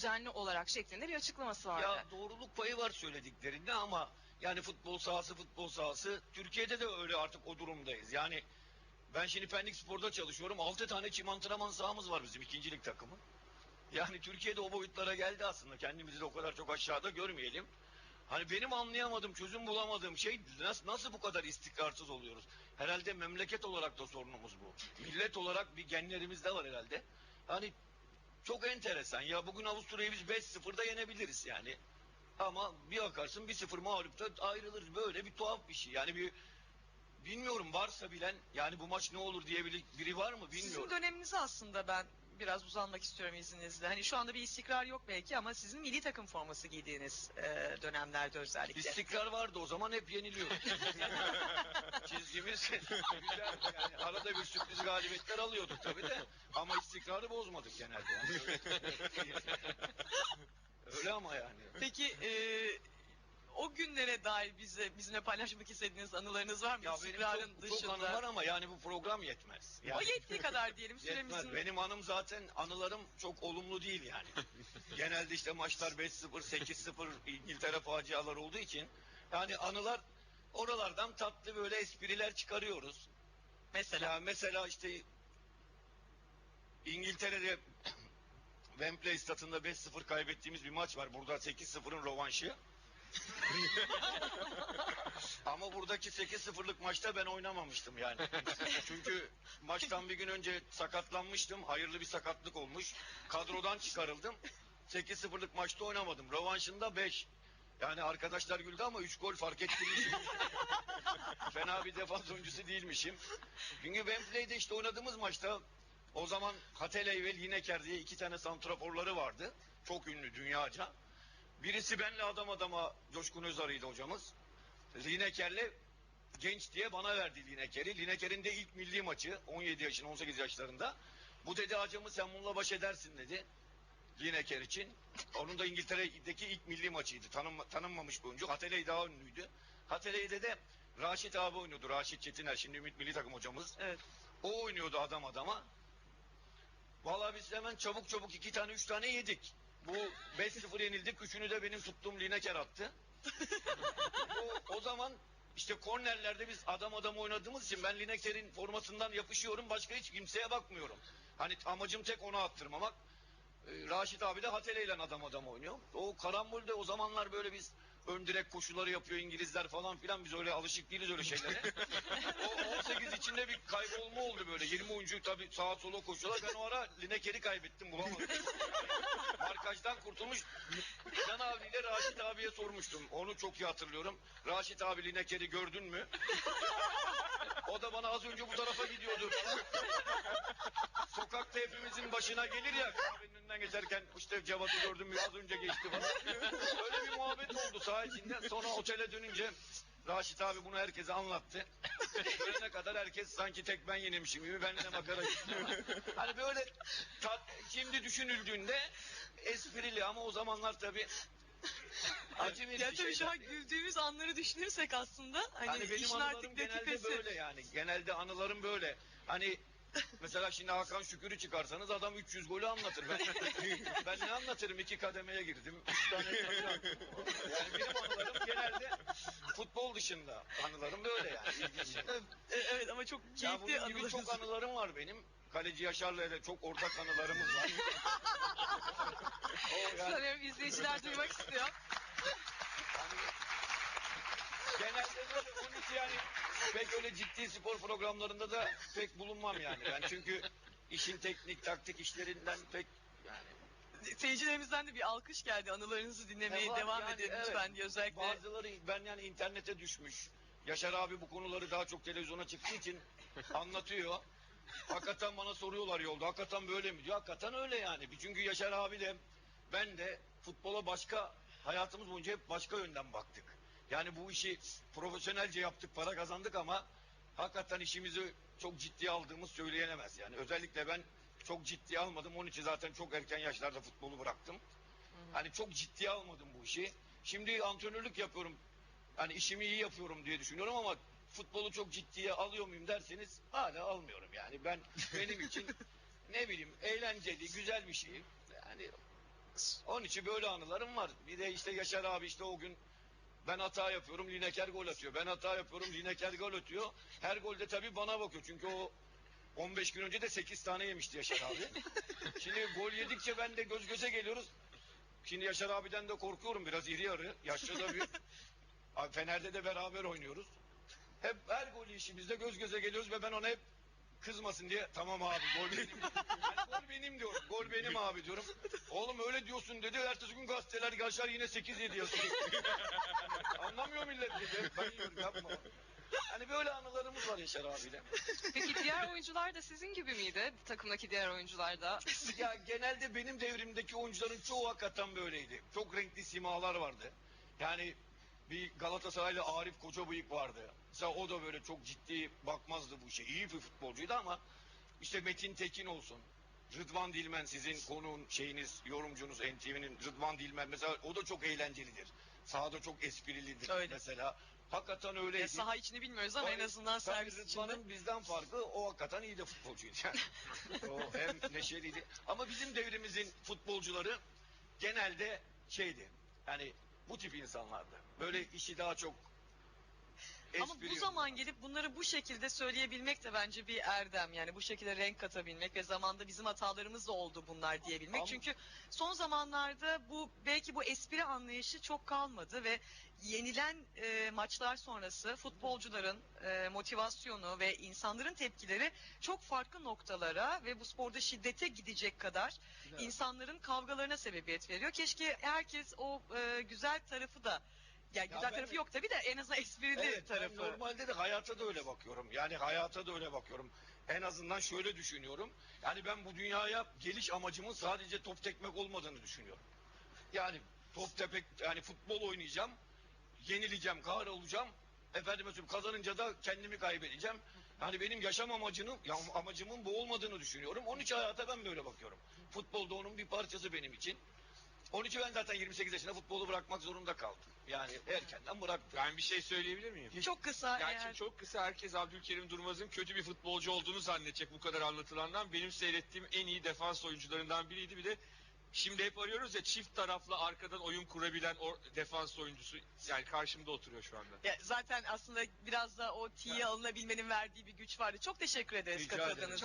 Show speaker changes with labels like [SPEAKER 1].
[SPEAKER 1] düzenli olarak şeklinde bir açıklaması vardı.
[SPEAKER 2] Ya doğruluk payı var söylediklerinde ama yani futbol sahası futbol sahası Türkiye'de de öyle artık o durumdayız. Yani ben şimdi Pendik Spor'da çalışıyorum. 6 tane çim antrenman sahamız var bizim ikincilik takımı. Yani Türkiye'de o boyutlara geldi aslında. Kendimizi de o kadar çok aşağıda görmeyelim. Hani benim anlayamadığım, çözüm bulamadığım şey nasıl, nasıl bu kadar istikrarsız oluyoruz? Herhalde memleket olarak da sorunumuz bu. Millet olarak bir genlerimizde var herhalde. Hani çok enteresan ya bugün Avusturya'yı biz 5-0'da yenebiliriz yani. Ama bir bakarsın 1-0 mağlupta ayrılırız. Böyle bir tuhaf bir şey. Yani bir bilmiyorum varsa bilen yani bu maç ne olur diye biri, var mı bilmiyorum.
[SPEAKER 1] Sizin döneminize aslında ben biraz uzanmak istiyorum izninizle. Hani şu anda bir istikrar yok belki ama sizin milli takım forması giydiğiniz e, dönemlerde özellikle.
[SPEAKER 2] İstikrar vardı o zaman hep yeniliyoruz. Çizgimiz güzel yani arada bir sürpriz galibiyetler alıyorduk tabii de ama istikrarı bozmadık genelde. Yani. Öyle ama yani.
[SPEAKER 1] Peki e, o günlere dair bize bizimle paylaşmak istediğiniz anılarınız var mı?
[SPEAKER 2] Ya benim çok, çok
[SPEAKER 1] dışında.
[SPEAKER 2] anım var ama yani bu program yetmez.
[SPEAKER 1] O
[SPEAKER 2] Yani,
[SPEAKER 1] yettiği kadar diyelim
[SPEAKER 2] yetmez.
[SPEAKER 1] süremizin.
[SPEAKER 2] Benim anım zaten anılarım çok olumlu değil yani. Genelde işte maçlar 5-0, 8-0 İngiltere faciaları olduğu için yani anılar oralardan tatlı böyle espriler çıkarıyoruz.
[SPEAKER 1] Mesela.
[SPEAKER 2] Ya mesela işte İngiltere'de Wembley statında 5-0 kaybettiğimiz bir maç var. Burada 8-0'ın rovanşı. Ama buradaki 8-0'lık maçta ben oynamamıştım yani. Çünkü maçtan bir gün önce sakatlanmıştım. Hayırlı bir sakatlık olmuş. Kadrodan çıkarıldım. 8-0'lık maçta oynamadım. Rövanşında 5. Yani arkadaşlar güldü ama 3 gol fark ettirmişim. Fena bir defans oyuncusu değilmişim. Çünkü Wembley'de işte oynadığımız maçta o zaman Hateley ve Lineker diye iki tane santraforları vardı. Çok ünlü dünyaca. Birisi benle adam adama Coşkun Özarı'ydı hocamız. Lineker'le genç diye bana verdi Lineker'i. Lineker'in de ilk milli maçı 17 yaşın 18 yaşlarında. Bu dedi hacımı sen bununla baş edersin dedi. Lineker için. Onun da İngiltere'deki ilk milli maçıydı. Tanınma, tanınmamış bir oyuncu. Hateley daha ünlüydü. Hateley'de de Raşit abi oynuyordu. Raşit Çetiner. Şimdi Ümit Milli Takım hocamız.
[SPEAKER 1] Evet.
[SPEAKER 2] O oynuyordu adam adama. Vallahi biz hemen çabuk çabuk iki tane üç tane yedik. Bu 5-0 yenildik. Üçünü de benim tuttuğum Lineker attı. o, o zaman işte kornerlerde biz adam adam oynadığımız için ben Lineker'in formasından yapışıyorum. Başka hiç kimseye bakmıyorum. Hani amacım tek ona attırmamak. Ee, Raşit abi de Hatele ile adam adam oynuyor. O karambolde o zamanlar böyle biz ön direk koşuları yapıyor İngilizler falan filan biz öyle alışık değiliz öyle şeylere. o 18 içinde bir kaybolma oldu böyle. 20 oyuncu tabii sağa sola koşuyorlar. Ben o ara Lineker'i kaybettim bulamadım. Markajdan kurtulmuş. Can abiyle Raşit abiye sormuştum. Onu çok iyi hatırlıyorum. Raşit abi Lineker'i gördün mü? O da bana az önce bu tarafa gidiyordu. Sokakta hepimizin başına gelir ya kahvenin önünden geçerken işte Cevat'ı gördüm mü az önce geçti falan. Öyle bir muhabbet oldu saha. Sonra otele dönünce Raşit abi bunu herkese anlattı. Dönene kadar herkes sanki tek ben yenilmişim gibi benimle makara geçiyor. Hani böyle tat, şimdi düşünüldüğünde esprili ama o zamanlar tabii acı
[SPEAKER 1] Ya tabii şu an güldüğümüz anları düşünürsek aslında hani,
[SPEAKER 2] Hani benim
[SPEAKER 1] işin
[SPEAKER 2] anılarım
[SPEAKER 1] artık
[SPEAKER 2] genelde
[SPEAKER 1] dakikası.
[SPEAKER 2] böyle yani. Genelde anılarım böyle. Hani mesela şimdi Hakan Şükür'ü çıkarsanız adam 300 golü anlatır. Ben, ben ne anlatırım? İki kademeye girdim. Üç tane tabii. Yani benim anılarım genelde futbol dışında. Anılarım böyle yani. İlginç.
[SPEAKER 1] E, Evet ama çok
[SPEAKER 2] Ya
[SPEAKER 1] keyifli
[SPEAKER 2] bunun gibi
[SPEAKER 1] anılarınız.
[SPEAKER 2] çok anılarım var benim. Kaleci Yaşar'la da çok ortak anılarımız var. o yani,
[SPEAKER 1] Sanıyorum izleyiciler duymak istiyor.
[SPEAKER 2] Onun için yani pek öyle ciddi spor programlarında da pek bulunmam yani. Ben çünkü işin teknik taktik işlerinden pek yani
[SPEAKER 1] Seyircilerimizden de bir alkış geldi. Anılarınızı dinlemeye
[SPEAKER 2] Ne var
[SPEAKER 1] devam
[SPEAKER 2] yani,
[SPEAKER 1] edin
[SPEAKER 2] evet.
[SPEAKER 1] lütfen diye özellikle.
[SPEAKER 2] bazıları ben yani internete düşmüş. Yaşar abi bu konuları daha çok televizyona çıktığı için anlatıyor. Hakikaten bana soruyorlar yolda. Hakikaten böyle mi diyor. Hakikaten öyle yani. Çünkü Yaşar abi de ben de futbola başka hayatımız boyunca hep başka yönden baktık. Yani bu işi profesyonelce yaptık, para kazandık ama hakikaten işimizi çok ciddiye aldığımız söyleyenemez. Yani özellikle ben çok ciddiye almadım. Onun için zaten çok erken yaşlarda futbolu bıraktım. Hani çok ciddiye almadım bu işi. Şimdi antrenörlük yapıyorum. Hani işimi iyi yapıyorum diye düşünüyorum ama futbolu çok ciddiye alıyor muyum derseniz hala almıyorum. Yani ben benim için ne bileyim eğlenceli, güzel bir şey. Yani onun Onun için böyle anılarım var. Bir de işte Yaşar abi işte o gün ben hata yapıyorum, Lineker gol atıyor. Ben hata yapıyorum, Lineker gol atıyor. Her golde tabii bana bakıyor. Çünkü o 15 gün önce de 8 tane yemişti Yaşar abi. Şimdi gol yedikçe ben de göz göze geliyoruz. Şimdi Yaşar abiden de korkuyorum biraz iri yarı. Yaşlı da bir. Abi Fener'de de beraber oynuyoruz. Hep her gol işimizde göz göze geliyoruz ve ben ona hep kızmasın diye tamam abi gol benim. Yani gol benim diyorum. Gol benim abi diyorum. Oğlum öyle diyorsun dedi. Ertesi gün gazeteler Yaşar yine 8 7 yazıyor. Anlamıyor millet dedi. Ben yiyorum yapma. Hani böyle anılarımız var Yaşar abiyle.
[SPEAKER 3] Peki diğer oyuncular da sizin gibi miydi? Takımdaki diğer oyuncular da.
[SPEAKER 2] Ya genelde benim devrimdeki oyuncuların çoğu hakikaten böyleydi. Çok renkli simalar vardı. Yani bir Galatasaraylı Arif Kocabıyık vardı. Mesela o da böyle çok ciddi bakmazdı bu işe. İyi bir futbolcuydu ama işte Metin Tekin olsun. Rıdvan Dilmen sizin konuğun şeyiniz, yorumcunuz NTV'nin Rıdvan Dilmen mesela o da çok eğlencelidir. Sahada çok esprilidir
[SPEAKER 1] Öyle.
[SPEAKER 2] mesela. Hakikaten öyleydi.
[SPEAKER 1] Ya saha içini bilmiyoruz ama en azından servis içinde.
[SPEAKER 2] Rıdvan'ın bizden farkı o hakikaten iyi de futbolcuydu yani. o hem neşeliydi. Ama bizim devrimizin futbolcuları genelde şeydi. Yani bu tip insanlardı. Böyle işi daha çok
[SPEAKER 1] Ama bu zaman gelip bunları bu şekilde söyleyebilmek de bence bir erdem. Yani bu şekilde renk katabilmek ve zamanda bizim hatalarımız da oldu bunlar diyebilmek.
[SPEAKER 2] Ama-
[SPEAKER 1] Çünkü son zamanlarda bu belki bu espri anlayışı çok kalmadı ve yenilen e, maçlar sonrası futbolcuların e, motivasyonu ve insanların tepkileri çok farklı noktalara ve bu sporda şiddete gidecek kadar insanların kavgalarına sebebiyet veriyor. Keşke herkes o e, güzel tarafı da ya güzel
[SPEAKER 2] ben
[SPEAKER 1] tarafı yok tabii de en azından esprili
[SPEAKER 2] Evet, ben
[SPEAKER 1] tarafı.
[SPEAKER 2] normalde de hayata da öyle bakıyorum. Yani hayata da öyle bakıyorum. En azından şöyle düşünüyorum. Yani ben bu dünyaya geliş amacımın sadece top tekmek olmadığını düşünüyorum. Yani top tepek yani futbol oynayacağım. Yenileceğim, kahrolacağım. Efendime söyleyeyim kazanınca da kendimi kaybedeceğim. Yani benim yaşam amacının ya amacımın bu olmadığını düşünüyorum. Onun için hayata ben böyle bakıyorum. Futbol da onun bir parçası benim için. Onun için ben zaten 28 yaşında futbolu bırakmak zorunda kaldım. Yani erkenden bıraktım.
[SPEAKER 4] Ben bir şey söyleyebilir miyim?
[SPEAKER 1] Çok kısa
[SPEAKER 4] Ya
[SPEAKER 1] eğer
[SPEAKER 4] şimdi çok kısa herkes Abdülkerim Durmaz'ın kötü bir futbolcu olduğunu zannedecek bu kadar anlatılandan. Benim seyrettiğim en iyi defans oyuncularından biriydi. Bir de şimdi hep arıyoruz ya çift taraflı arkadan oyun kurabilen o defans oyuncusu. Yani karşımda oturuyor şu anda.
[SPEAKER 1] Ya zaten aslında biraz da o tiye alınabilmenin verdiği bir güç vardı. Çok teşekkür ederiz
[SPEAKER 2] Rica ederim.
[SPEAKER 1] katıldığınız.